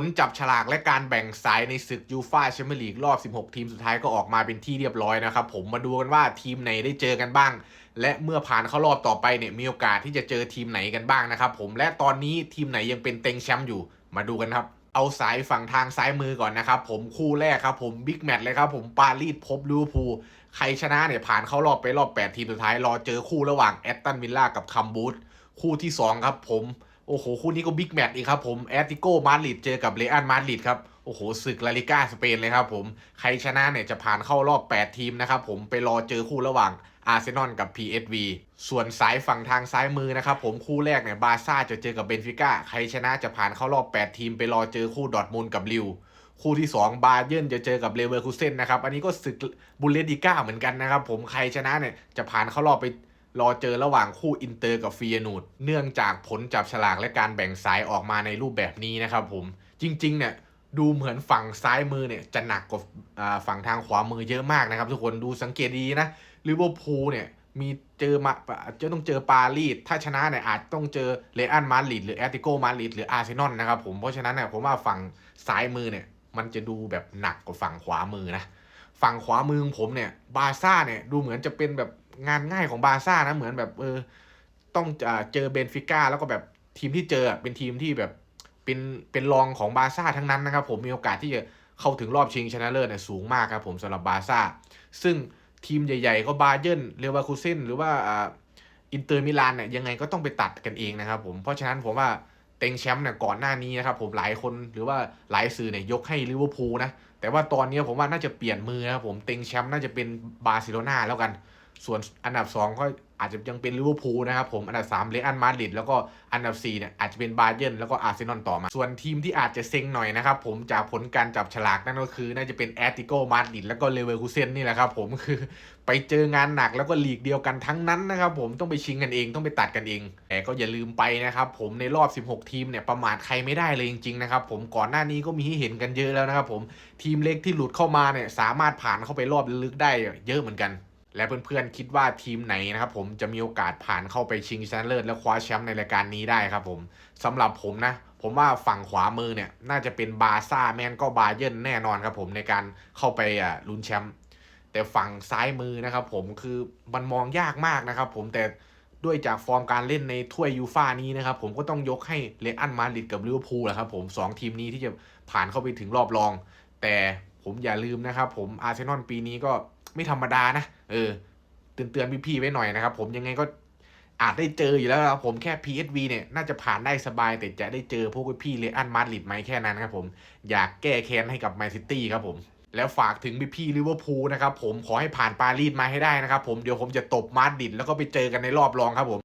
ลจับฉลากและการแบ่งสายในศึกยูฟาแชมเปี้ยนลีกรอบ 16 ทีมสุดท้ายก็ออกมาเป็นที่เรียบร้อยนะครับ ผมมาดูกันว่าทีมไหนได้เจอกันบ้าง และเมื่อผ่านเข้ารอบต่อไปเนี่ยมีโอกาสที่จะเจอทีมไหนกันบ้างนะครับผมและตอนนี้ทีมไหนยังเป็นเต็งแชมป์อยู่มาดูกันครับเอาสายฝั่งทางซ้ายมือก่อนนะครับผมคู่แรกครับผมบิ๊กแมตช์เลยครับผมปารีสพบลิเวอร์พูลใครชนะเนี่ยผ่านเข้ารอบไปรอบ 8 ทีมสุดท้ายรอเจอคู่ระหว่างแอตตันวิลล่ากับคัมบูธคู่ที่ 2 ครับผม โอ้โห คู่นี้ก็บิ๊กแมตช์อีกครับผมแอตติโกมาดริดเจอกับเรอัลมาดริดครับ โอ้โหศึกลาลิก้าสเปนเลยครับผม ใครชนะเนี่ยจะผ่านเข้ารอบ 8 ทีมนะครับผมไปรอเจอคู่ระหว่างอาร์เซนอลกับ PSV ส่วนสายฝั่งทางซ้ายมือนะครับผมคู่แรกเนี่ยบาร์ซ่าจะเจอกับเบนฟิก้าใครชนะจะผ่านเข้ารอบ 8 ทีมไปรอเจอคู่ดอทมุนกับลิวคู่ที่ 2 บาเยิร์นจะเจอกับเลเวอร์คูเซนนะครับ อันนี้ก็ศึกบุลเลติก้าเหมือนกันนะครับผมใครชนะเนี่ยจะผ่านเข้ารอบไป รอเจอระหว่างคู่อินเตอร์กับฟียนูดเนื่องจากผลจับฉลากและการแบ่งสายออกมาในรูปแบบนี้นะครับผมจริงๆเนี่ยดูเหมือนฝั่งซ้ายมือเนี่ยจะหนักกว่าฝั่งทางขวามือเยอะมากนะครับ ทุกคนดูสังเกตดีนะลิเวอร์พูลเนี่ยมีเจอมาจะต้องเจอปารีสถ้าชนะเนี่ยอาจต้องเจอเรอัลมาดริดหรือแอตติโกมาดริดหรืออาร์เซนอลนะครับผมเพราะฉะนั้นเนี่ยผมว่าฝั่งซ้ายมือเนี่ยมันจะดูแบบหนักกว่าฝั่งขวามือนะฝั่งขวามือของผมเนี่ยบาร์ซ่าเนี่ยดูเหมือนจะเป็นแบบ งานง่ายของบาร์ซ่านะเหมือนแบบเออต้องเจอเบนฟิก้าแล้วก็แบบทีมที่เจอเป็นทีมที่แบบเป็นเป็นรองของบาร์ซ่าทั้งนั้นนะครับผมมีโอกาสที่จะเข้าถึงรอบชิงชนะเลิศเนี่ยสูงมากครับผมสำหรับบาร์ซ่าซึ่งทีมใหญ่ๆ ก็บาเยิร์นเรวาคูเซนหรือว่าอ่าอินเตอร์มิลานเนี่ยยังไงก็ต้องไปตัดกันเองนะครับผมเพราะฉะนั้นผมว่าเต็งแชมป์เนี่ยก่อนหน้านี้นะครับผมหลายคนหรือว่าหลายสื่อเนี่ยยกให้ลิเวอร์พูลนะแต่ว่าตอนนี้ผมว่าน่าจะเปลี่ยนมือนะครับผมเต็งแชมป์น่าจะเป็นบาร์เซโลนาแล้วกัน ส่วนอันดับ 2 ก็อาจจะยังเป็นลิเวอร์พูลนะครับผมอันดับ 3เรอัลมาดริดแล้วก็อันดับ4เนี่ยอาจจะเป็นบาเยิร์นแล้วก็อาร์เซนอลต่อมา ส่วนทีมที่อาจจะเซ็งหน่อยนะครับผมจากผลการจับฉลากนั่นก็คือ น่าจะเป็นแอตติโกมาดริดแล้วก็เลเวอร์คูเซนนี่แหละครับผมคือไปเจองานหนักแล้วก็ลีกเดียวกันทั้งนั้นนะครับผมต้องไปชิงกันเองต้องไปตัดกันเองแต่ก็อย่าลืมไปนะครับผมในรอบ 16 ทีมเนี่ยประมาทใครไม่ได้เลยจริงๆนะครับผมก่อนหน้านี้ก็มีให้เห็นกันเยอะแล้วนะครับผมทีมเล็กที่หลุดเข้ามาเนี่ยสามารถผ่านเข้าไปรอบลึกได้เยอะเหมือนกัน และเพื่อนๆคิดว่าทีมไหนนะครับผมจะมีโอกาสผ่านเข้าไปชิงชนะเลิศและคว้าแชมป์ในรายการนี้ได้ครับผมสำหรับผมนะ ผมว่าฝั่งขวามือเนี่ยน่าจะเป็นบาร์ซ่าแมนก็บาเยิร์นแน่นอนครับผมในการเข้าไปอะลุ้นแชมป์แต่ฝั่งซ้ายมือนะครับผมคือมันมองยากมากนะครับผมแต่ด้วยจากฟอร์มการเล่นในถ้วยยูฟ่านี้นะครับผมก็ต้องยกให้เรอัลมาดริดกับลิเวอร์พูลแหละครับผมสองทีมนี้ที่จะผ่านเข้าไปถึงรอบรอง แต่ผมอย่าลืมนะครับผมอาร์เซนอลปีนี้ก็ ไม่ธรรมดานะ เออ เตือนเตือนพี่ๆไว้หน่อยนะครับ ผมยังไงก็อาจได้เจออยู่แล้วครับผมแค่ PSV เนี่ยน่าจะผ่านได้สบาย แต่จะได้เจอพวกพี่เลอันมาดริดไหมแค่นั้นครับผมอยากแก้แค้นให้กับแมนซิตี้ครับผมแล้วฝากถึงพี่ๆลิเวอร์พูลนะครับผมขอให้ผ่านปารีสมาให้ได้นะครับผมเดี๋ยวผมจะตบมาดริดแล้วก็ไปเจอกันในรอบรองครับผม